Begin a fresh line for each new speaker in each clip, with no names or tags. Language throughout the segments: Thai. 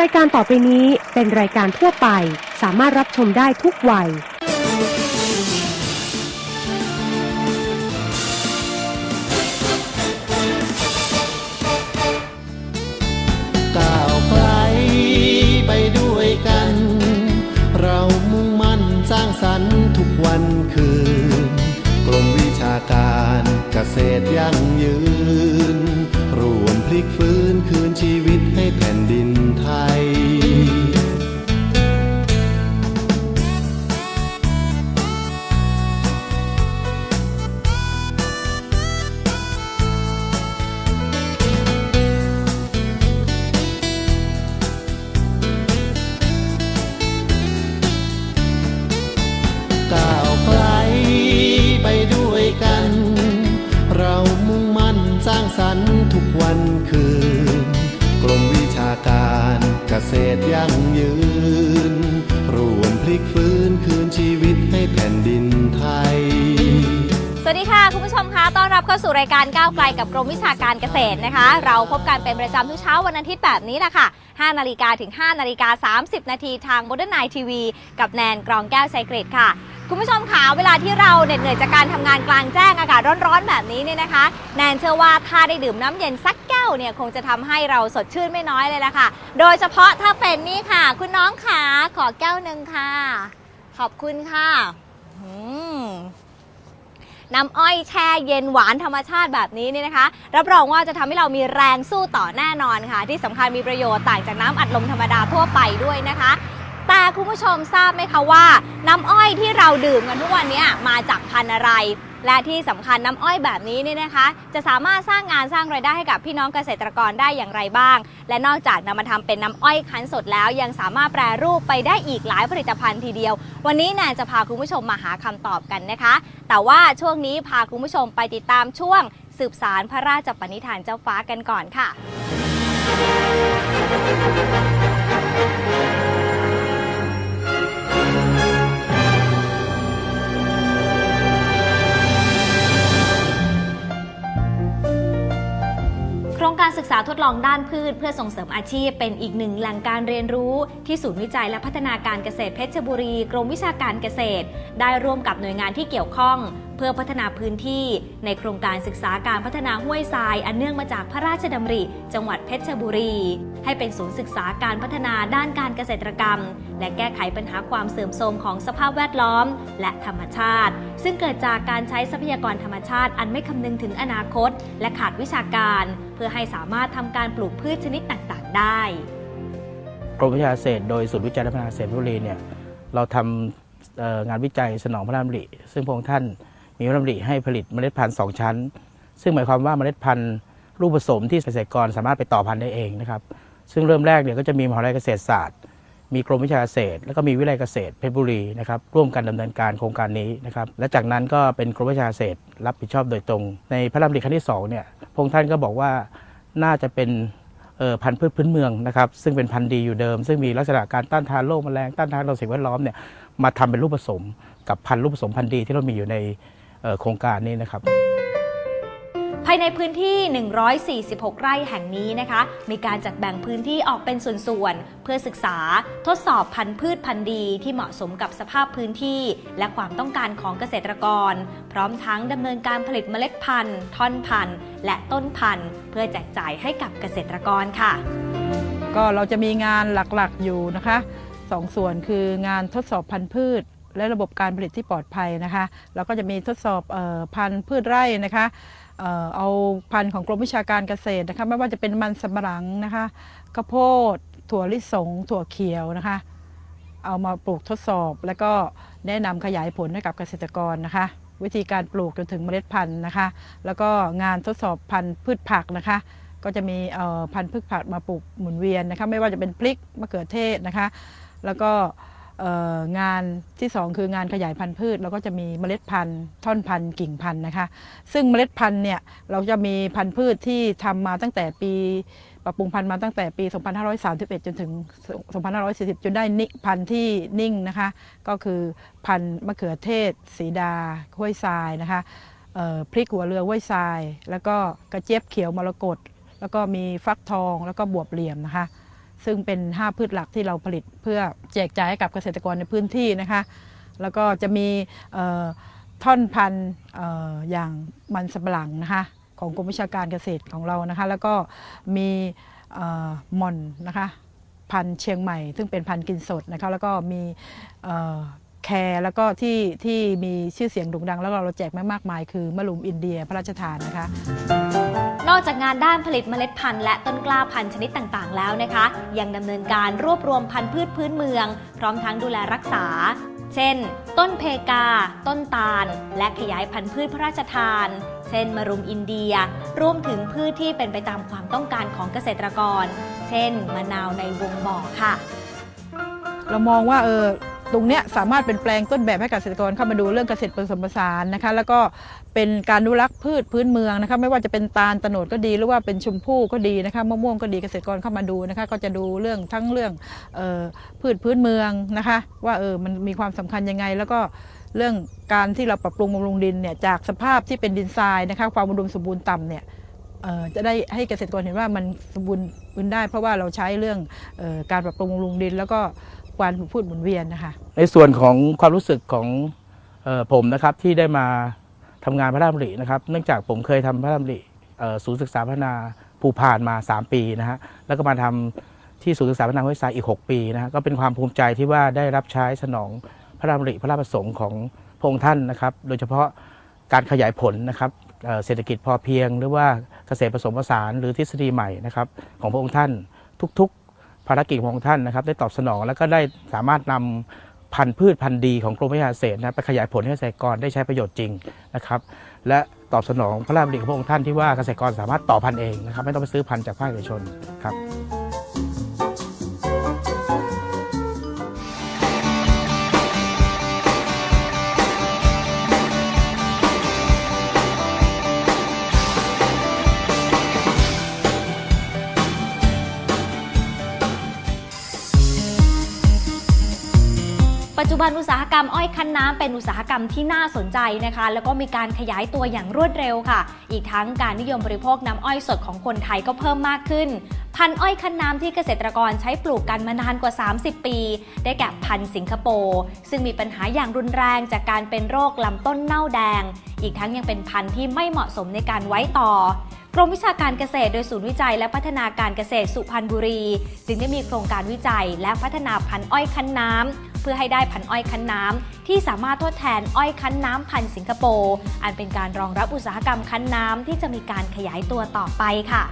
รายการต่อไปนี้เป็นรายการทั่วไป สามารถรับชมได้ทุกวัย
ก้าวไกลไปด้วยกัน เรามุ่งมั่นสร้างสรรค์ทุกวันคืนกรมวิชาการเกษตรยั่งยืนรวม พลิกฟื้นคืนชีวิตให้แผ่นดินไทย ษตยั่งยืน รวมพลิกฟื้นคืนชีวิตให้แผ่นดินไทย
สวัสดีค่ะ คุณผู้ชมคะต้อนรับเข้าสู่รายการก้าวไกลกับกรมวิชาการเกษตรนะคะ เราพบกันเป็นประจำทุกเช้าวันอาทิตย์แบบนี้แหละค่ะ 5นาฬิกาถึง5นาฬิกา30 นาทีทาง Modern Night TV กับแนนกรองแก้วชัยกฤตค่ะ คุณผู้ชมคะเวลาที่เราเหน็ดเหนื่อยจากการทำงานกลางแจ้งอากาศร้อนๆแบบนี้เนี่ยนะคะ แนนเชื่อว่าถ้าได้ดื่มน้ำเย็นสักแก้วเนี่ยคงจะทำให้เราสดชื่นไม่น้อยเลยละค่ะ โดยเฉพาะถ้าเป็นนี่ค่ะ คุณน้องขาขอแก้วหนึ่งค่ะ ขอบคุณค่ะ อืม น้ำอ้อยแช่เย็นหวานธรรมชาติแบบนี้เนี่ยนะคะ รับรองว่าจะทำให้เรามีแรงสู้ต่อแน่นอนค่ะ ที่สำคัญมีประโยชน์ต่างจากน้ำอัดลมธรรมดาทั่วไปด้วยนะคะ แต่คุณผู้ชมทราบไหมคะว่า น้ำอ้อยที่เราดื่มกันทุกวันนี้มาจากพันธุ์อะไร และที่สำคัญน้ำอ้อยแบบนี้เนี่ยนะคะ จะสามารถสร้างงานสร้างรายได้ให้กับพี่น้องเกษตรกรได้อย่างไรบ้าง และนอกจากนำมาทำเป็นน้ำอ้อยคั้นสดแล้ว ยังสามารถแปรรูปไปได้อีกหลายผลิตภัณฑ์ทีเดียว วันนี้แนนจะพาคุณผู้ชมมาหาคำตอบกันนะคะ แต่ว่าช่วงนี้พาคุณผู้ชมไปติดตามช่วง สืบสารพระราชปณิธานเจ้าฟ้ากันก่อนค่ะารทดลองด้านพืชเพื่อส่งเสริมอาชีพ เป็นอีกหนึ่งแหล่งการเรียนรู้ที่ศูนย์วิจัยและพัฒนาการเกษตรเพชรบุรี กรมวิชาการเกษตร ได้ร่วมกับหน่วยงานที่เกี่ยวข้อง พื่อพัฒนาพื้นที่ในโครงการศึกษาการพัฒนาห้วยทราย อันเนื่องมาจากพระราชดำริ จังหวัดเพชรบุรี ให้เป็นศูนย์ศึกษาการพัฒนาด้านการเกษตรกรรม และแก้ไขปัญหาความเสื่อมโทรมของสภาพแวดล้อม และธรรมชาติ ซึ่งเกิดจากการใช้ทรัพยากรธรรมชาติอันไม่คำนึงถึงอนาคต และขาดวิชาการ เพื่อให้สามารถทำการปลูกพืชชนิดต่างๆ ได้
กรมวิชาเกษตรโดยศูนย์วิจัยและพัฒนาเกษตรเพชรบุรีเนี่ยเราทำงานวิจัยสนองพระราชดำริซึ่งพระองค์ท่าน มีพระดำริให้ผลิตเมล็ดพันธุ์สองชั้น ซึ่งหมายความว่าเมล็ดพันธุ์รูปผสมที่เกษตรกรสามารถไปต่อพันธุ์ได้เองนะครับ ซึ่งเริ่มแรกเนี่ยก็จะมีมหาวิทยาลัยเกษตรศาสตร์ มีกรมวิชาเกษตร แล้วก็มีวิทยาลัยเกษตรเพชรบุรีนะครับร่วมกันดำเนินการโครงการนี้นะครับ และจากนั้นก็เป็นกรมวิชาเกษตรรับผิดชอบโดยตรง ในพระราชดำริครั้งที่สองเนี่ยพระองค์ท่านก็บอกว่าน่าจะเป็นพันธุ์พืชพื้นเมืองนะครับ ซึ่งเป็นพันธุ์ดีอยู่เดิม ซึ่งมีลักษณะการต้านทานโรคแมลงต้านทานต่อสิ่งแวดล้อมเนี่ยมาทำเป็นรูปผสมกับพันธุ์รูปผสมพันธุ์ดีที่เรามีอยู่ใน โครงการนี้นะครับ
ภายในพื้นที่ 146 ไร่แห่งนี้นะคะ มีการจัดแบ่งพื้นที่ออกเป็นส่วนๆ เพื่อศึกษาทดสอบพันธุ์พืชพันธุ์ดีที่เหมาะสมกับสภาพพื้นที่ และความต้องการของเกษตรกร พร้อมทั้งดำเนินการผลิตเมล็ดพันธุ์ ท่อนพันธุ์ และต้นพันธุ์ เพื่อแจกจ่ายให้กับเกษตรกรค่ะ
ก็เราจะมีงานหลักๆอยู่นะคะสองส่วนคืองานทดสอบพันธุ์พืช และระบบการผลิตที่ปลอดภัยนะคะแล้วก็จะมีทดสอบออพันธุ์พืชไร่นะคะเออเอาพันธุ์ของกรมวิชาการเกษตรนะคะไม่ว่าจะเป็นมันสำปะหลังนะคะข้าวโพด ถั่วลิสง ถั่วเขียวนะคะ เอามาปลูกทดสอบ แล้วก็แนะนำขยายผลให้กับเกษตรกรนะคะ วิธีการปลูกจนถึงเมล็ดพันธุ์นะคะ แล้วก็งานทดสอบพันธุ์พืชผักนะคะ ก็จะมีพันธุ์พืชผักมาปลูกหมุนเวียนนะคะ ไม่ว่าจะเป็นพริกมะเขือเทศนะคะ แล้วก็ งานที่ 2 คืองานขยายพันธุ์พืช แล้วก็จะมีเมล็ดพันธุ์ท่อนพันธุ์กิ่งพันธุ์นะคะ ซึ่งเมล็ดพันธุ์เนี่ยเราจะมีพันธุ์พืชที่ทำมาตั้งแต่ปีปรับปรุงพันธุ์มาตั้งแต่ปี 2531 จนถึง 2540 จนได้นิพันธุ์ที่นิ่งนะคะ ก็คือพันธุ์มะเขือเทศ สีดาห้วยทรายนะคะพริกหัวเรือห้วยทราย แล้วก็กระเจี๊ยบเขียวมรกตแล้วก็มีฟักทองแล้วก็บวบเหลี่ยมนะคะ ซึ่งเป็น 5 พืชหลักที่เราผลิตเพื่อแจกจ่ายให้กับเกษตรกรในพื้นที่นะคะ แล้วก็จะมีท่อนพันธุ์อย่างมันสำปะหลังนะคะของกรมวิชาการเกษตรของเรานะคะ แล้วก็มีหม่อนนะคะพันธุ์เชียงใหม่ ซึ่งเป็นพันธุ์กินสดนะคะแล้วก็มีแคร์แล้วก็ที่ที่มีชื่อเสียงโด่งดัง แล้วเราแจกไม่มากมาย คือมะลุมอินเดียพระราชทานนะคะ
นอกจากงานด้านผลิตเมล็ดพันธุ์และต้นกล้าพันธุ์ชนิดต่างๆ แล้วนะคะ ยังดำเนินการรวบรวมพันธุ์พืชพื้นเมือง พร้อมทั้งดูแลรักษา เช่น ต้นเพกา ต้นตาล และขยายพันธุ์พืชพระราชทาน เช่นมะรุมอินเดีย รวมถึงพืชที่เป็นไปตามความต้องการของเกษตรกร เช่น มะนาวในวงบ่อค่ะ
เรามองว่าเออ ตรงเนี้ยสามารถเป็นแปลงต้นแบบให้เกษตรกรเข้ามาดูเรื่องเกษตรผสมผสานนะคะ แล้วก็เป็นการอนุรักษ์พืชพื้นเมืองนะคะ ไม่ว่าจะเป็นตาลตโนดก็ดีหรือว่าเป็นชมพู่ก็ดีนะคะมะม่วงก็ดีเกษตรกรเข้ามาดูนะคะ ก็จะดูเรื่องทั้งเรื่องออพืชพื้นเมืองนะคะ ว่าเออมันมีความสำคัญยังไง แล้วก็เรื่องการที่เราปรับปรุงบำรุงดินเนี่ยจากสภาพที่เป็นดินทรายนะคะ ความอุดมสมบูรณ์ต่ำเนี่ยจะได้ให้เกษตรกรเห็นว่ามันสมบูรณ์ได้ เพราะว่าเราใช้เรื่องออการปรับปรุงบำรุงดินแล้วก็ การพูดหมุนเวียนนะคะ
ในส่วนของความรู้สึกของออผมนะครับที่ได้มาทำงานพระราชดำรินะครับเนื่องจากผมเคยทำพระราชดำริศูนย์ศึกษาพัฒนาภูพานมา 3 ปีนะฮะแล้วก็มาทำที่ศูนย์ศึกษาพัฒนาห้วยทรายอีก 6 ปีนะฮะก็เป็นความภูมิใจที่ว่าได้รับใช้สนองพระราชดำริพระราชประสงค์ของพระองค์ท่านนะครับ โดยเฉพาะการขยายผลนะครับเศรษฐกิจพอเพียง หรือว่าเกษตรผสมผสานหรือทฤษฎีใหม่นะครับของพระองค์ท่านทุก ภารกิจของท่านนะครับ ได้ตอบสนองแล้วก็ได้สามารถนำพันธุ์พืชพันธุ์ดีของกรมวิทยาเศษตรนะไปขยายผลให้เกษตรกรได้ใช้ประโยชน์จริงนะครับและตอบสนองพระราชดำริของพระองค์ท่านที่ว่าเกษตรกรสามารถต่อพันธุ์เองนะครับไม่ต้องไปซื้อพันธุ์จากภาคเอกชนครับ
จจุบันอุตสาหกรรมอ้อยคั้นน้ำเป็นอุตสาหกรรมที่น่าสนใจนะคะ แล้วก็มีการขยายตัวอย่างรวดเร็วค่ะ อีกทั้งการนิยมบริโภคน้ำอ้อยสดของคนไทยก็เพิ่มมากขึ้น พันอ้อยคั้นน้ำที่เกษตรกรใช้ปลูกกันมานานกว่า 30 ปี ได้แก่พันสิงคโปร์ซึ่งมีปัญหาอย่างรุนแรงจากการเป็นโรคลำต้นเน่าแดง อีกทั้งยังเป็นพันธุ์ที่ไม่เหมาะสมในการไว้ต่อ กรมวิชาการเกษตรโดยศูนย์วิจัย และพัฒนาการเกษตรสุพรรณบุรี จึงได้มีโครงการวิจัย และพัฒนาพันธุ์อ้อยคั้นน้ำเพื่อให้ได้พันธุ์อ้อยคั้นน้ำที่สามารถทดแทนอ้อยคั้นน้ำพันธุ์สิงคโปร์อันเป็นการรองรับอุตสาหกรรมคั้นน้ำที่จะมีการขยายตัวต่อไปค่ะ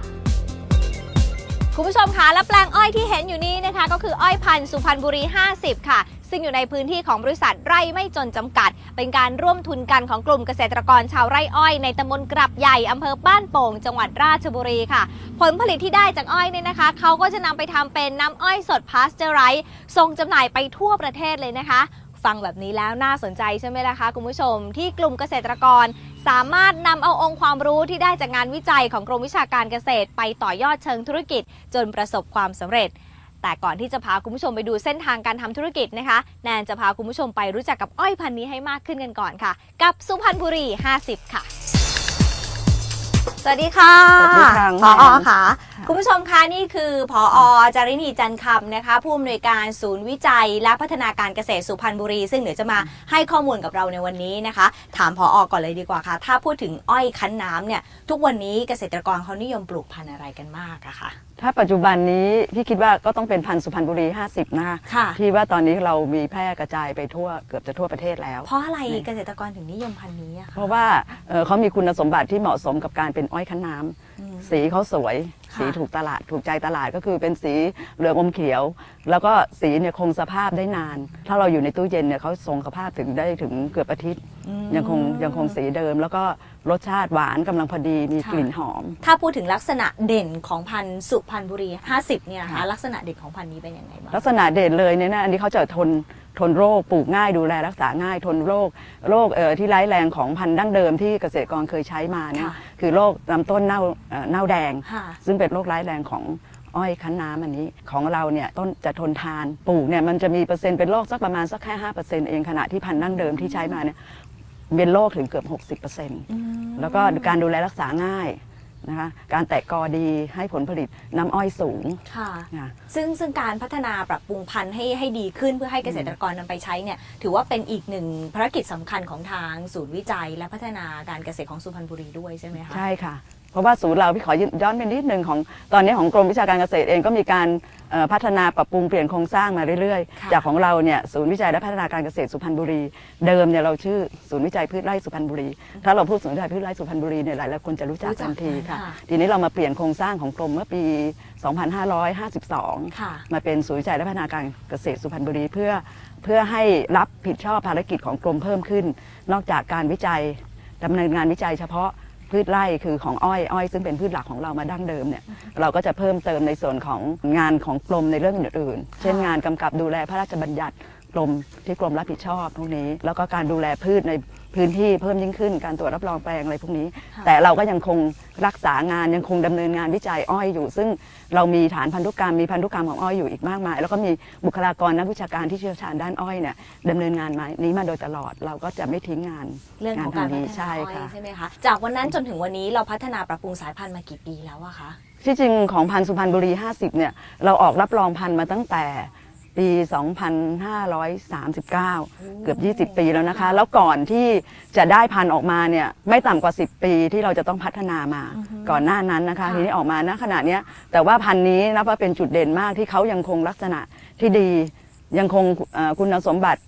คุณผู้ชมคะและแปลงอ้อยที่เห็นอยู่นี้นะคะ ก็คืออ้อยพันธุ์สุพรรณบุรี 50 ค่ะ ซึ่งอยู่ในพื้นที่ของบริษัทไร่ไม่จนจำกัด เป็นการร่วมทุนกันของกลุ่มเกษตรกรชาวไร่อ้อยในตำบลกรับใหญ่อำเภอบ้านโป่ง จังหวัดราชบุรีค่ะ ผลผลิตที่ได้จากอ้อยเนี่ยนะคะ เขาก็จะนำไปทำเป็นน้ำอ้อยสดพาสเจอไรส์ส่งจำหน่ายไปทั่วประเทศเลยนะคะฟังแบบนี้แล้วน่าสนใจใช่ไหมล่ะคะคุณผู้ชม ที่กลุ่มเกษตรกร สามารถนำเอาองค์ความรู้ที่ได้จากงานวิจัยของกรมวิชาการเกษตร ไปต่อยอดเชิงธุรกิจ จนประสบความสำเร็จ แต่ก่อนที่จะพาคุณผู้ชมไปดูเส้นทางการทำธุรกิจนะคะ แนนจะพาคุณผู้ชมไปรู้จักกับอ้อยพันธุ์นี้ให้มากขึ้นกันก่อนค่ะ กับสุพรรณบุรี 50 ค่ะ สวัสดีค่ะ
สวัสดีค่ะ
พอ
น้องแนน
ค่ะ คุณผู้ชมคะนี่คือพอจารินีจันคำนะคะ ผู้อำนวยการศูนย์วิจัย และพัฒนาการเกษตรสุพรรณบุรี ซึ่งเดี๋ยวจะมาให้ข้อมูลกับเราในวันนี้นะคะ ถามพออก่อนเลยดีกว่าค่ะ ถ้าพูดถึงอ้อยคั้นน้ำเนี่ย ทุกวันนี้เกษตรกรเขานิยมปลูกพันธุ์อะไรกันมากอะคะ
ถ้าปัจจุบันนี้พี่คิดว่าก็ต้องเป็นพันธุ์สุพรรณบุรี 50 นะคะ
ค่ะ
ที่ว่าตอนนี้เรามีแพร่กระจายไปทั่วเกือบจะทั่วประเทศแล้ว
เพราะอะไรเกษตรกรถึงนิยมพันธุ์นี้อะ
เพ
คะ
ราะว่าเอ่อเขามีคุณสมบัติที่เหมาะสมกับการเป็นอ้อยคั้นน้ำ
อืม
สีเขาสวย
ค่ะ
สีถูกตลาดถูกใจตลาดก็คือเป็นสีเหลืองอมเขียว แล้วก็สีเนี่ยคงสภาพได้นาน ถ้าเราอยู่ในตู้เย็นเนี่ยเขาทรงสภาพถึงได้ถึงเกือบอาทิตย์
อืม
ยังคงยังคงสีเดิม แล้วก็รสชาติหวานกำลังพอดีมี
ค่ะ
กลิ่นหอม
ถ้าพูดถึงลักษณะเด่นของพันธุ์สุพรรณบุรี 50 เนี่ยนะคะ
ค่ะ
ลักษณะเด่นของพันธุ์นี้เป็นยังไงบ้าง
ลักษณะเด่นเลยเนี่ยนะอันนี้เขาจะทน ทนโรคปลูกง่ายดูแลรักษาง่าย ทนโรคโรคเอ่อที่ร้ายแรงของพันธุ์ดั้งเดิมที่เกษตรกรเคยใช้มาเนี่ย
ค่ะ
คือโรคลำต้นเน่าเอ่อเน่าแดง
ค่ะ
ซึ่งเป็นโรคร้ายแรงของอ้อยคั้นน้ำอันนี้ ของเราเนี่ยต้นจะทนทานปลูกเนี่ยมันจะมีเปอร์เซ็นต์เป็นโรคสักประมาณสักแค่ห้าเปอร์เซ็นต์เองขณะที่พันธุ์ดั้งเดิมที่ใช้มาเนี่ยเป็นโรคถึงเกือบหกสิบเปอร์เซ็นต์แล้วก็การดูแลรักษาง่าย นะคะการแตกกอดีให้ผลผลิตน้ำอ้อยสูง
ค่ะ
ค่ะ
ซึ่งซึ่งการพัฒนาปรับปรุงพันธุ์ให้ให้ดีขึ้นเพื่อให้เกษตรกรนำไปใช้เนี่ยถือว่าเป็นอีกหนึ่งภารกิจสำคัญของทางศูนย์วิจัย และพัฒนาการเกษตรของสุพรรณบุรีด้วยใช่ไหมคะ
ใช่ค่ะ เพราะว่าศูนย์เราพี่ขอย้อนไปนิดนึงของตอนนี้ของกรมวิชาการเกษตรเองก็มีการเอ่อพัฒนาปรับปรุงเปลี่ยนโครงสร้างมาเรื่อย
ค่ะ
ๆจากของเราเนี่ยศูนย์วิจัยและพัฒนาการเกษตรสุพรรณบุรี เดิมเนี่ยเราชื่อศูนย์วิจัยพืชไร่สุพรรณบุรี ถ้าเราพูดศูนย์วิจัยพืชไร่สุพรรณบุรีเนี่ยหลายๆคนจะรู้จักทันทีค่ะ ทีนี้เรามาเปลี่ยนโครงสร้างของกรมเมื่อปี 2552
ค่ะ
มาเป็นศูนย์วิจัยและพัฒนาการเกษตรสุพรรณบุรีเพื่อเพื่อให้รับผิดชอบภารกิจของกรมเพิ่มขึ้น นอกจากการวิจัยดำเนินงานวิจัยเฉพาะ พืชไร่คือของอ้อยอ้อย ซึ่งเป็นพืชหลักของเรามาดั้งเดิมเนี่ยเราก็จะเพิ่มเติมในส่วนของงานของกรมในเรื่องอื่นๆ เช่นงานกำกับดูแลพระราชบัญญัติกรมที่กรมรับผิดชอบพวกนี้ แล้วก็การดูแลพืชใน พื้นที่เพิ่มยิ่งขึ้นการตรวจรับรองแปลงอะไรพวกนี้
ค่ะ
แต่เราก็ยังคงรักษางานยังคงดำเนินงานวิจัยอ้อยอยู่ ซึ่งเรามีฐานพันธุกรรมมีพันธุกรรมของอ้อยอยู่อีกมากมาย แล้วก็มีบุคลากรนักวิชาการที่เชี่ยวชาญด้านอ้อยเนี่ยดำเนินงานมานี้มาโดยตลอดเราก็จะไม่ทิ้งงาน
เรื่องของการพัฒนา
ใช่
อ้อย
ค่ะ
ใช่ไหมคะจากวันนั้นจนถึงวันนี้เราพัฒนาปรับปรุงสายพันธุ์มากี่ปีแล้วอะคะ
ที่จริงของพันธุ์สุพรรณบุรี 50 เนี่ย เราออกรับรองพันธุ์มาตั้งแต่ ปี 2539 เกือบ 20 ปีแล้วนะคะ แล้วก่อนที่จะได้พันธุ์ออกมาเนี่ยไม่ต่ำกว่า 10 ปีที่เราจะต้องพัฒนามา ก่อนหน้านั้นนะคะ
ค่ะ
ทีนี้ออกมาณขณะเนี้ยแต่ว่าพันธุ์นี้นับว่าเป็นจุดเด่นมากที่เขายังคงลักษณะที่ดี ยังคงเอ่อคุณสมบัติ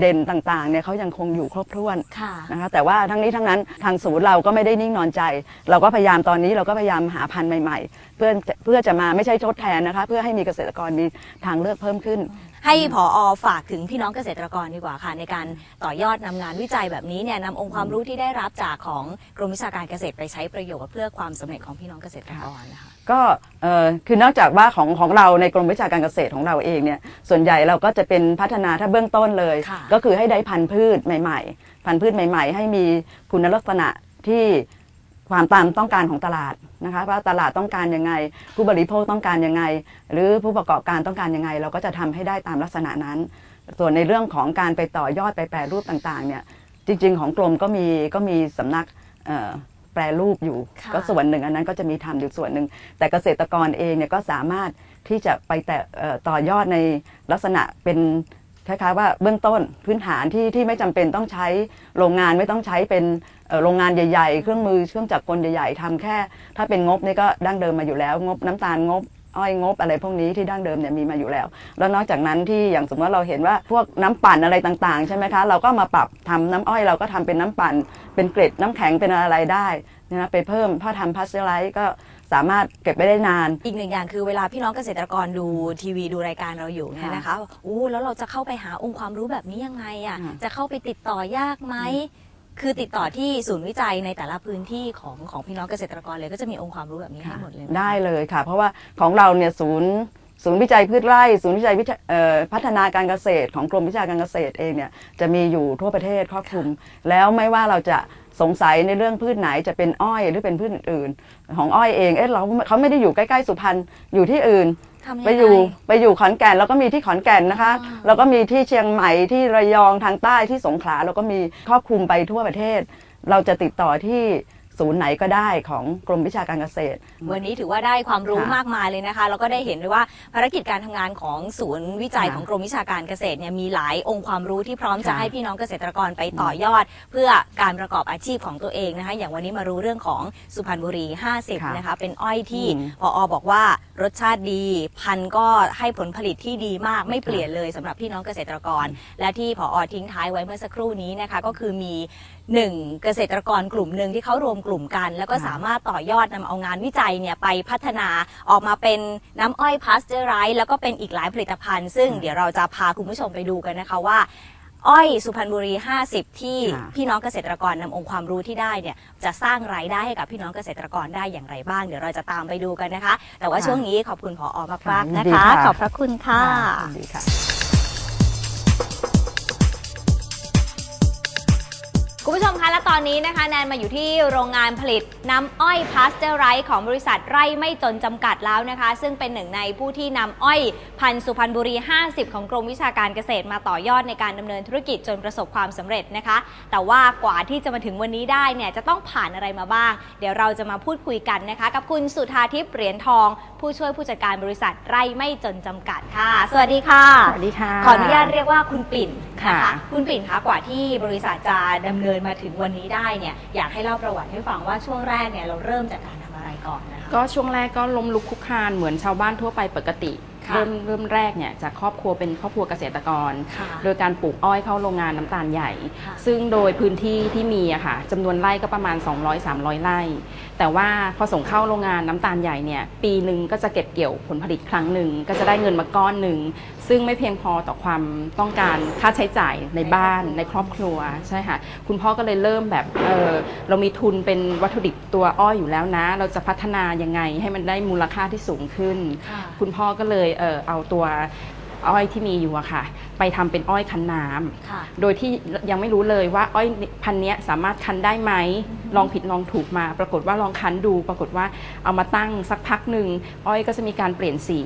เด่นต่างๆเนี่ยเขายังคงอยู่ครบถ้วน
ค่ะ
นะคะแต่ว่าทั้งนี้ทั้งนั้นทางศูนย์เราก็ไม่ได้นิ่งนอนใจ เราก็พยายามตอนนี้เราก็พยายามหาพันธุ์ใหม่ๆ เพื่อเพื่อจะมาไม่ใช่ทดแทนนะคะเพื่อให้มีเกษตรกรมีทางเลือกเพิ่มขึ้น
ให้ผอฝากถึงพี่น้องเกษตรกรดีกว่าค่ะ ในการต่อยอดนำงานวิจัยแบบนี้เนี่ยนำองค์ความรู้ที่ได้รับจากของกรมวิชาการเกษตรไปใช้ประโยชน์เพื่อความสำเร็จของพี่น้องเกษตรกรนะคะ
ก็เอ่อคือนอกจากว่าของของเราในกรมวิชาการเกษตรของเราเองเนี่ยส่วนใหญ่เราก็จะเป็นพัฒนาถ้าเบื้องต้นเลย
ค่ะ
ก็คือให้ได้พันธุ์พืชใหม่ ๆ พันธุ์พืชใหม่ ๆ ให้มีคุณลักษณะที่ความตามต้องการของตลาดนะคะว่าตลาดต้องการยังไง ผู้บริโภคต้องการยังไง หรือผู้ประกอบการต้องการยังไง เราก็จะทำให้ได้ตามลักษณะนั้น ส่วนในเรื่องของการไปต่อยอดไปแปรรูปต่างๆเนี่ยจริง ๆ ของกรมก็มีก็มีสำนักเอ่อ แปรรูปอยู่
ค่ะ
ก็ส่วนหนึ่งอันนั้นก็จะมีทำอยู่ส่วนหนึ่ง แต่เกษตรกรเองเนี่ยก็สามารถที่จะไปแต่เอ่อต่อยอดในลักษณะเป็นคล้ายๆว่าเบื้องต้นพื้นฐานที่ที่ไม่จำเป็นต้องใช้โรงงานไม่ต้องใช้เป็นเอ่อโรงงานใหญ่ ๆ เครื่องมือเครื่องจักรกลใหญ่ๆทำแค่ ถ้าเป็นงบนี่ก็ดั้งเดิมมาอยู่แล้ว งบน้ำตาลงบ อ้อยงบอะไรพวกนี้ที่ดั้งเดิมเนี่ยมีมาอยู่แล้ว แล้วนอกจากนั้นที่อย่างสมมติว่าเราเห็นว่าพวกน้ำปั่นอะไรต่างๆ ใช่ไหมคะ เราก็มาปรับทำน้ำอ้อยเราก็ทำเป็นน้ำปั่น เป็นเกล็ดน้ำแข็งเป็นอะไรได้นะไปเพิ่มถ้าทำพาสเจอร์ไลท์ก็สามารถเก็บไว้ได้นาน
อีกหนึ่งอย่างคือเวลาพี่น้องเกษตรกรดูทีวีดูรายการเราอยู่เนี่ย
ค่ะ
นะคะอู้แล้วเราจะเข้าไปหาองค์ความรู้แบบนี้ยังไงอะ
ค่ะ
จะเข้าไปติดต่อยากไหม คือติดต่อที่ศูนย์วิจัยในแต่ละพื้นที่ของของพี่น้องเกษตรกรเลย ก็จะมีองค์ความรู้แบบนี้ให้หมดเลย
ได้เลยค่ะ เพราะว่าของเราเนี่ยศูนย์ ศูนย์วิจัยพืชไร่ ศูนย์วิจัยวิทยเอ่อพัฒนาการเกษตรของกรมวิชาการเกษตรเองเนี่ยจะมีอยู่ทั่วประเทศครอบคลุม แล้วไม่ว่าเราจะสงสัยในเรื่องพืชไหนจะเป็นอ้อยหรือเป็นพืชอื่นๆของอ้อยเองเอ๊ะเราเขาไม่ได้อยู่ใกล้ๆสุพรรณอยู่ที่อื่น
ทำงง
ไปอยู่ไปอยู่ขอนแก่น แล้วก็มีที่ขอนแก่นนะคะ
อ่า
แล้วก็มีที่เชียงใหม่ที่ระยองทางใต้ที่สงขลาแล้วก็มีครอบคลุมไปทั่วประเทศ เราจะติดต่อที่ ศูนย์ไหนก็ได้ของกรมวิชาการเกษตร
วันนี้ถือว่าได้ความรู้
ค่ะ
มากมายเลยนะคะแล้วก็ได้เห็นด้วยว่าภารกิจการทำงานของศูนย์วิจัย
ค่ะ
ของกรมวิชาการเกษตรเนี่ยมีหลายองค์ความรู้ที่พร้อมจะ
ค่ะ
ให้พี่น้องเกษตรกรไปต่อยอด เพื่อการประกอบอาชีพของตัวเองนะคะอย่างวันนี้มารู้เรื่องของสุพรรณบุรี50 นะคะเป็นอ้อยที่
อืม
พออบอกว่ารสชาติดี พันธุ์ก็ให้ผลผลิตที่ดีมากไม่เปลี่ยนเลยสำหรับพี่น้องเกษตรกร และที่พออทิ้งท้ายไว้เมื่อสักครู่นี้นะคะก็คือมีหนึ่งเกษตรกรกลุ่มหนึ่งที่เขารวมกลุ่มกัน แล้วก็
ค่ะ
สามารถต่อยอดนำเอางานวิจัยเนี่ยไปพัฒนาออกมาเป็นน้ำอ้อยพาสเจอร์ไรส์แล้วก็เป็นอีกหลายผลิตภัณฑ์ ซึ่งเดี๋ยวเราจะพาคุณผู้ชมไปดูกันนะคะว่า อ้อยสุพรรณบุรี 50 ที่
ค่ะ
พี่น้องเกษตรกรนำองค์ความรู้ที่ได้เนี่ยจะสร้างรายได้ให้กับพี่น้องเกษตรกรได้อย่างไรบ้าง เดี๋ยวเราจะตามไปดูกันนะคะ แต่ว่าช่วงนี้ขอบคุณผออมากๆนะ
ยินดี
คะ
ค่ะ
ขอบพระคุณค่ะ
ยินดีค่ะ
คุณผู้ชมคะคะ และตอนนี้นะคะ แนนมาอยู่ที่โรงงานผลิตน้ำอ้อยพาสเจอร์ไรส์ของบริษัทไร่ไม่จนจำกัดแล้วนะคะ ซึ่งเป็นหนึ่งในผู้ที่นำอ้อยพันธุ์สุพรรณบุรี 50 ของกรมวิชาการเกษตรมาต่อยอดในการดำเนินธุรกิจจนประสบความสำเร็จนะคะ แต่ว่ากว่าที่จะมาถึงวันนี้ได้เนี่ยจะต้องผ่านอะไรมาบ้าง เดี๋ยวเราจะมาพูดคุยกันนะคะ กับคุณสุธาทิพย์เหรียญทอง ผู้ช่วยผู้จัดการบริษัทไร่ไม่จนจำกัดค่ะ สวัสดีค่ะ
สวัสดีค่ะ
ขออนุญาตเรียกว่าคุณปิ่นนะคะ
ค่ะ
คุณปิ่นคะกว่าที่บริษัทจะดำเนินมาถึงวันนี้ได้เนี่ยอยากให้เล่าประวัติให้ฟังว่าช่วงแรกเนี่ยเราเริ่มจากการทำอะไรก่อนนะคะ
ก็ช่วงแรกก็ล้มลุกคลุกคลานเหมือนชาวบ้านทั่วไปปกติ
ค่ะ
เริ่มเริ่มแรกเนี่ยจากครอบครัวเป็นครอบครัวเกษตรกร
ค่ะ
โดยการปลูกอ้อยเข้าโรงงานน้ำตาลใหญ่
ค่ะ
ซึ่งโดยพื้นที่ที่มีอะค่ะจำนวนไร่ก็ประมาณ 200-300 ไร่แต่ว่าพอส่งเข้าโรงงานน้ำตาลใหญ่เนี่ยปีหนึ่งก็จะเก็บเกี่ยวผลผลิตครั้งหนึ่งก็จะได้เงินมาก้อนหนึ่งซึ่งไม่เพียงพอต่อความต้องการค่าใช้จ่ายในบ้านในครอบครัวใช่ค่ะคุณพ่อก็เลยเริ่มแบบเออเรามีทุนเป็นวัตถุดิบตัวอ้อยอยู่แล้วนะ เราจะพัฒนายังไงให้มันได้มูลค่าที่สูงขึ้น
ค่ะ
คุณพ่อก็เลยเออเอาตัว อ้อยที่มีอยู่อะค่ะ ไปทำเป็นอ้อยคั้นน้ำ
ค่ะ
โดยที่ยังไม่รู้เลยว่าอ้อยพันธุ์เนี้ยสามารถคั้นได้ไหมลองผิดลองถูกมา ปรากฏว่าลองคั้นดู ปรากฏว่าเอามาตั้งสักพักหนึ่งอ้อยก็จะมีการเปลี่ยนสี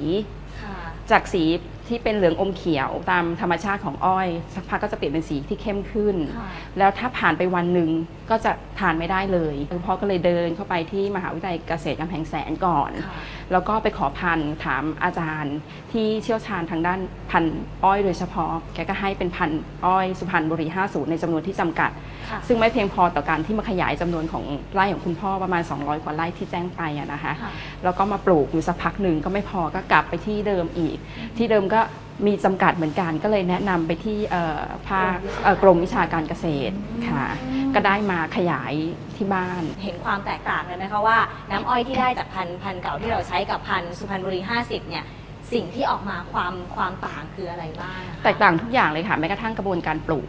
ค่ะ
จากสี ที่เป็นเหลืองอมเขียวตามธรรมชาติของอ้อย สักพักก็จะเปลี่ยนเป็นสีที่เข้มขึ้น
ค่ะ
แล้วถ้าผ่านไปวันหนึ่งก็จะทานไม่ได้เลยคุณพ่อก็เลยเดินเข้าไปที่มหาวิทยาลัยเกษตรกำแพงแสนก่อน
ค่ะ
แล้วก็ไปขอพันธุ์ถามอาจารย์ที่เชี่ยวชาญทางด้านพันธุ์อ้อยโดยเฉพาะ แกก็ให้เป็นพันธุ์อ้อยสุพรรณบุรี 50 ในจำนวนที่จำกัด
ค่ะ
ซึ่งไม่เพียงพอต่อการที่มาขยายจำนวนของไร่ของคุณพ่อประมาณ 200 กว่าไร่ที่แจ้งไปอะนะคะ
ค่ะ
แล้วก็มาปลูกอยู่สักพักหนึ่งก็ไม่พอก็กลับไปที่เดิมอีก ที่เดิมก็มีจำกัดเหมือนกันก็เลยแนะนำไปที่เอ่อภาคเอ่อกรมวิชาการเกษตรค่ะ ก็ได้มาขยายที่บ้าน
เห็นความแตกต่างเลยไหมคะว่าน้ำอ้อยที่ได้จากพันธุ์พันธุ์เก่าที่เราใช้กับพันธุ์สุพรรณบุรี 50 เนี่ยสิ่งที่ออกมาความความต่างคืออะไรบ้างนะคะ
แตกต่างทุกอย่างเลยค่ะแม้กระทั่งกระบวนการปลูก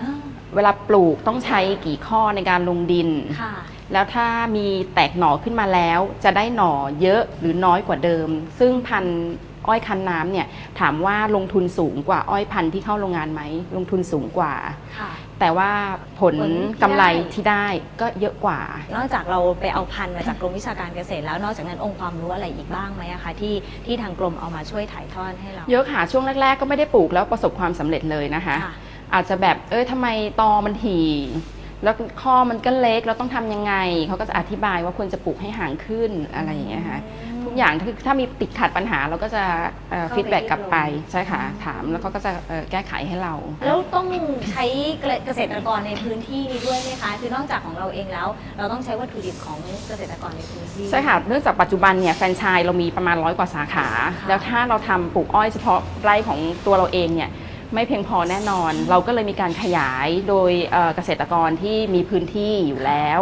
อ่า
เวลาปลูกต้องใช้กี่ข้อในการลงดิน
ค่ะ
แล้วถ้ามีแตกหน่อขึ้นมาแล้ว จะได้หน่อเยอะหรือน้อยกว่าเดิม ซึ่งพันธุ์ อ้อยคันน้ำเนี่ยถามว่าลงทุนสูงกว่าอ้อยพันธุ์ที่เข้าโรงงานไหมลงทุนสูงกว่า
ค่ะ
แต่ว่าผล
ผลที่
กำไร
ได้
ที่ได้ก็เยอะกว่า
นอกจากเราไปเอาพันธุ์มาจากกรมวิชาการเกษตรแล้วนอกจากนั้นองค์ความรู้อะไรอีกบ้างไหมอะคะที่ที่ทางกรมเอามาช่วยถ่ายทอดให้เรา
เยอะค่ะช่วงแรก ๆ ก็ไม่ได้ปลูกแล้วประสบความสำเร็จเลยนะคะ
ค่ะ
อาจจะแบบเอ้ยทำไมตอมันถี่ แล้วข้อมันก็เล็กเราต้องทำยังไง เขาก็จะอธิบายว่าควรจะปลูกให้ห่างขึ้นอะไรอย่างเงี้ยค่ะทุก อย่างถ้าถ้ามีติดขัดปัญหาเราก็จะ
เข้าไป
ฟีดแบ็กกลับไป
เรียบร้อย
ใช่ค่ะถามแล้วเขาก็จะเอ่อแก้ไขให้เรา
แล้วต้องใช้เกษตรกรในพื้นที่นี้ด้วยไหมคะคือนอกจากของเราเองแล้ว เราต้องใช้วัตถุดิบของเกษตรกรในพื้นที่
ใช่ค่ะเนื่องจากปัจจุบันเนี่ยแฟรนไชส์เรามีประมาณร้อยกว่าสาขา แล้วถ้าเราทำปลูกอ้อยเฉพาะไร่ของตัวเราเองเนี่ย ไม่เพียงพอแน่นอน เราก็เลยมีการขยายโดยเอ่อเกษตรกรที่มีพื้นที่อยู่แล้ว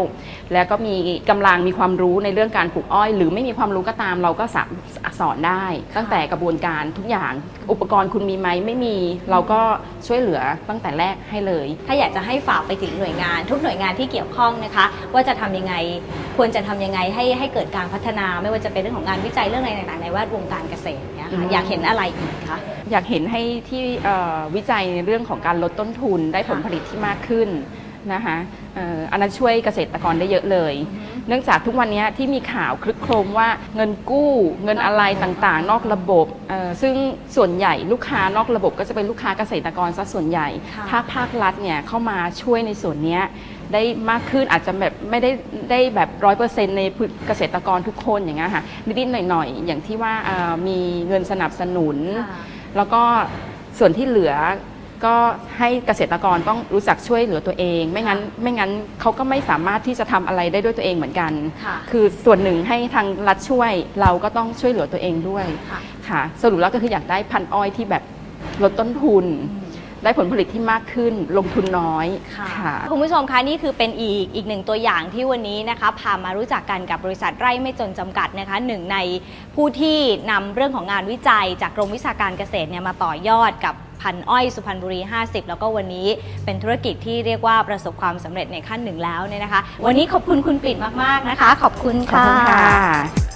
แล้วก็มีกำลังมีความรู้ในเรื่องการปลูกอ้อย หรือไม่มีความรู้ก็ตามเราก็สามารถสอนได้ ตั้งแต่กระบวนการทุกอย่างอุปกรณ์คุณมีไหมไม่มี เราก็ช่วยเหลือตั้งแต่แรกให้เลย
ถ้าอยากจะให้ฝากไปถึงหน่วยงาน ทุกหน่วยงานที่เกี่ยวข้องนะคะ ว่าจะทำยังไงควรจะทำยังไงให้ให้เกิดการพัฒนา ไม่ว่าจะเป็นเรื่องของงานวิจัยเรื่องอะไรต่างๆในแวดวงการเกษตรเนี่ย
อื
ค่ะ
ม
อยากเห็นอะไรอีกคะ
อยากเห็นให้ที่เอ่อวิจัยในเรื่องของการลดต้นทุนได้ผลผลิตที่มากขึ้นนะคะเอ่ออันนั้นช่วยเกษตรกรได้เยอะเลย เนื่องจากทุกวันนี้ที่มีข่าวคลึกโครมว่าเงินกู้เงินอะไรต่างๆ นอกระบบเอ่อซึ่งส่วนใหญ่ลูกค้านอกระบบก็จะเป็นลูกค้าเกษตรกรซะส่วนใหญ่
ค่ะ
ถ้าภาครัฐเนี่ยเข้ามาช่วยในส่วนเนี้ยได้มากขึ้นอาจจะแบบไม่ได้ได้แบบร้อยเปอร์เซ็นต์ในเกษตรกรทุกคนอย่างเงี้ยค่ะนิดๆหน่อยๆ อย่างที่ว่าเอ่อมีเงินสนับสนุน แล้วก็ส่วนที่เหลือก็ให้เกษตรกรต้องรู้จักช่วยเหลือตัวเอง ไม่งั้นไม่งั้นเขาก็ไม่สามารถที่จะทำอะไรได้ด้วยตัวเองเหมือนกัน
ค่ะ
คือส่วนหนึ่งให้ทางรัฐช่วยเราก็ต้องช่วยเหลือตัวเองด้วย
ค่ะ
ค่ะ สรุปแล้วก็คืออยากได้พันธุ์อ้อยที่แบบลดต้นทุน ได้ผลผลิตที่มากขึ้น ลงทุนน้อย
ค่ะ คุณผู้ชมคะนี่คือเป็นอีกอีกหนึ่งตัวอย่างที่วันนี้นะคะพามารู้จักกันกับบริษัทไร่ไม่จนจำกัดนะคะหนึ่งในผู้ที่นำเรื่องของงานวิจัย จากกรมวิชาการเกษตรเนี่ยมาต่อยอดกับพันธุ์อ้อยสุพรรณบุรี 50 แล้วก็วันนี้เป็นธุรกิจที่เรียกว่าประสบความสำเร็จในขั้นหนึ่งแล้วเนี่ยนะคะ วันนี้ขอบคุณคุณปิ่นมาก ๆ นะคะ ขอบคุณ
ขอบคุณค่ะ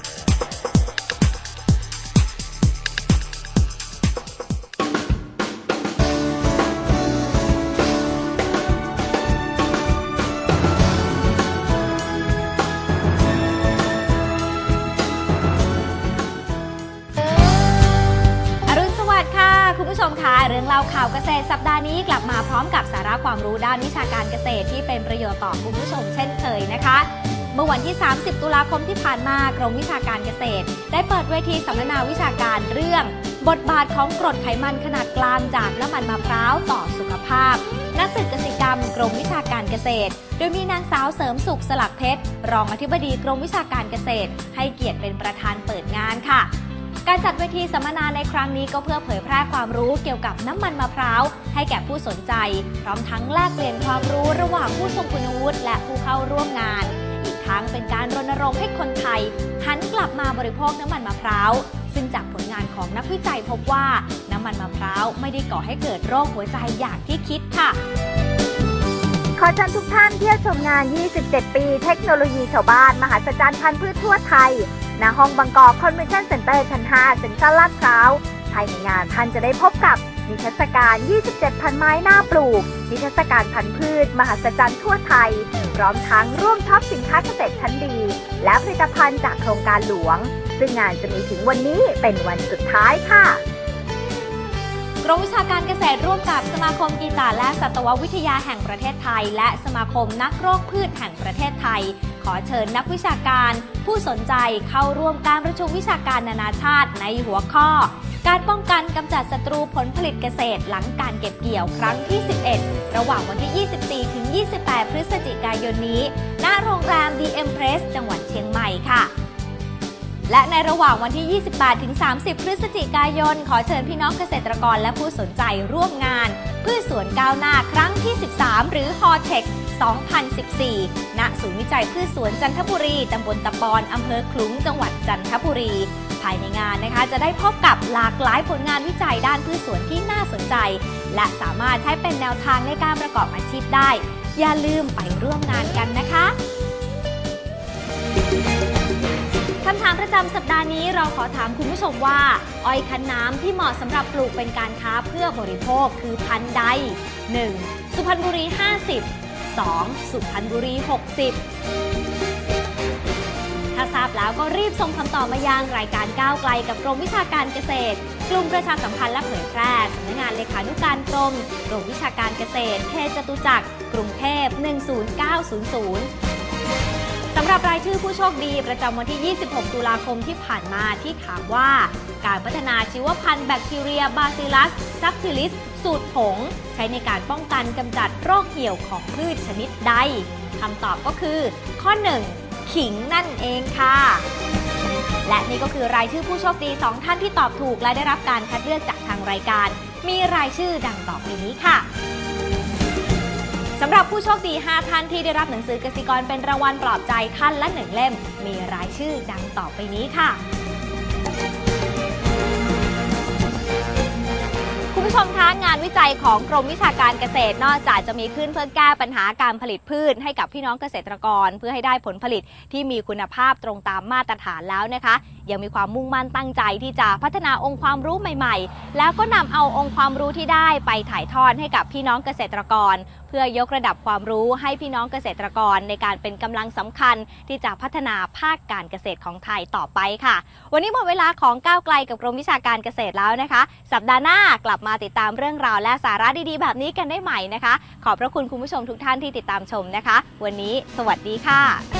ข่าวเกษตรสัปดาห์นี้กลับมาพร้อมกับสาระความรู้ด้านวิชาการเกษตรที่เป็นประโยชน์ต่อคุณผู้ชมเช่นเคยนะคะ เมื่อวันที่ 30 ตุลาคมที่ผ่านมากรมวิชาการเกษตร ได้เปิดเวทีสัมมนาวิชาการเรื่อง บทบาทของกรดไขมันขนาดกลางจากน้ำมันมะพร้าวต่อสุขภาพณตึกเกษตรกรรมกรมวิชาการเกษตร โดยมีนางสาวเสริมสุขสลักเพชรรองอธิบดีกรมวิชาการเกษตร ให้เกียรติเป็นประธานเปิดงานค่ะ การจัดเวทีสัมมนาในครั้งนี้ก็เพื่อเผยแพร่ความรู้เกี่ยวกับน้ำมันมะพร้าว ให้แก่ผู้สนใจ พร้อมทั้งแลกเปลี่ยนความรู้ระหว่างผู้ทรงคุณวุฒิและผู้เข้าร่วมงาน อีกทั้งเป็นการรณรงค์ให้คนไทย หันกลับมาบริโภคน้ำมันมะพร้าว ซึ่งจากผลงานของนักวิจัยพบว่า น้ำมันมะพร้าวไม่ได้ก่อให้เกิดโรคหัวใจอย่างที่คิดค่ะ
ขอเชิญทุกท่านเที่ยวชมงาน 27 ปี เทคโนโลยีชาวบ้าน มหัศจรรย์พันธุ์พืชทั่วไทย ณ ห้องบางกอกคอนเวนชั่นเซ็นเตอร์ชั้น 5 เซ็นทรัลลาดพร้าว ภายในงานท่านจะได้พบกับนิทรรศการ 27 พันไม้หน้าปลูก นิทรรศการพันธุ์พืช มหัศจรรย์ทั่วไทย พร้อมทั้งร่วมช็อปสินค้าเกษตรชั้นดี และผลิตภัณฑ์จากโครงการหลวง ซึ่งงานจะมีถึงวันนี้เป็นวันสุดท้ายค่ะ
รมวิชาการเกษตรร่วมกับสมาคมกีตาร์และสัตววิทยาแห่งประเทศไทย และสมาคมนักโรคพืชแห่งประเทศไทย ขอเชิญนักวิชาการ ผู้สนใจเข้าร่วมการประชุมวิชาการนานาชาติในหัวข้อ การป้องกันกำจัดศัตรูผลผลิตเกษตรหลังการเก็บเกี่ยวครั้งที่ 11 ระหว่างวันที่ 24 ถึง 28 พฤศจิกายนนี้ ณ โรงแรม DM Press จังหวัดเชียงใหม่ค่ะ และในระหว่างวันที่ 28ถึง30 พฤศจิกายน ขอเชิญพี่น้องเกษตรกรและผู้สนใจร่วมงานพืชสวนก้าวหน้าครั้งที่ 13 หรือ h o t e x 2014 ณ ศูนย์วิจัยพืชสวนจันทบุรี ตำบลตะปอนอำเภอคลุ้ง จังหวัดจันทบุรี ภายในงานนะคะ จะได้พบกับหลากหลายผลงานวิจัยด้านพืชสวนที่น่าสนใจ และสามารถใช้เป็นแนวทางในการประกอบอาชีพได้ อย่าลืมไปร่วมงานกันนะคะ ประจำสัปดาห์นี้เราขอถามคุณผู้ชมว่า อ้อยคั้นน้ำที่เหมาะสำหรับปลูกเป็นการค้าเพื่อบริโภคคือพันธุ์ใด 1. สุพรรณบุรี 50 2. สุพรรณบุรี 60 ถ้าทราบแล้วก็รีบส่งคำตอบมายังรายการก้าวไกลกับกรมวิชาการเกษตร กลุ่มประชาสัมพันธ์และเผยแพร่สำนักงานเลขานุการกรมกรมวิชาการเกษตรเทจตุจักร กรุงเทพ 10900 สำหรับรายชื่อผู้โชคดีประจำวันที่ 26 ตุลาคมที่ผ่านมาที่ถามว่า การพัฒนาชีวพันธุ์แบคทีเรียบาซิลัสซับทิลิส สูตรผง ใช้ในการป้องกันกำจัดโรคเหี่ยวของพืชชนิดใดคำตอบก็คือ ข้อ 1 ขิงนั่นเองค่ะ และนี่ก็คือรายชื่อผู้โชคดี 2 ท่านที่ตอบถูกและได้รับการคัดเลือกจากทางรายการ มีรายชื่อดังต่อไปนี้ค่ะ สำหรับผู้โชคดี 5 ท่านที่ได้รับหนังสือกสิกรเป็นรางวัลปลอบใจท่านละ1เล่ม มีรายชื่อดังต่อไปนี้ค่ะคุณผู้ชมคะงานวิจัยของกรมวิชาการเกษตรนอกจากจะมีขึ้นเพื่อแก้ปัญหาการผลิตพืชให้กับพี่น้องเกษตรกร เพื่อให้ได้ผลผลิตที่มีคุณภาพตรงตามมาตรฐานแล้วนะคะ ยังมีความมุ่งมั่นตั้งใจที่จะพัฒนาองค์ความรู้ใหม่ ๆ แล้วก็นำเอาองค์ความรู้ที่ได้ไปถ่ายทอดให้กับพี่น้องเกษตรกร เพื่อยกระดับความรู้ให้พี่น้องเกษตรกรในการเป็นกำลังสำคัญ ที่จะพัฒนาภาคการเกษตรของไทยต่อไปค่ะ วันนี้หมดเวลาของก้าวไกลกับกรมวิชาการเกษตรแล้วนะคะ สัปดาห์หน้ากลับมาติดตามเรื่องราวและสาระดีๆ แบบนี้กันได้ใหม่นะคะ ขอบพระคุณคุณผู้ชมทุกท่านที่ติดตามชมนะคะ วันนี้ สวัสดีค่ะ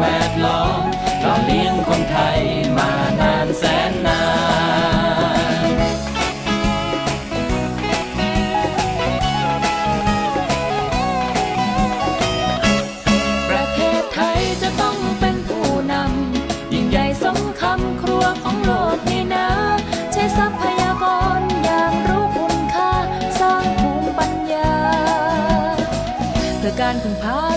แวดล้อมหล่อเลี้ยงคนไทยมานานแสนนานประเทศไทยจะต้องเป็นผู้นำยิ่งใหญ่สมคำครัวของโลกนี่นะใช้ทรัพยากรอย่างรู้คุณค่า สร้างภูมิปัญญาเพื่อการพึ่งพา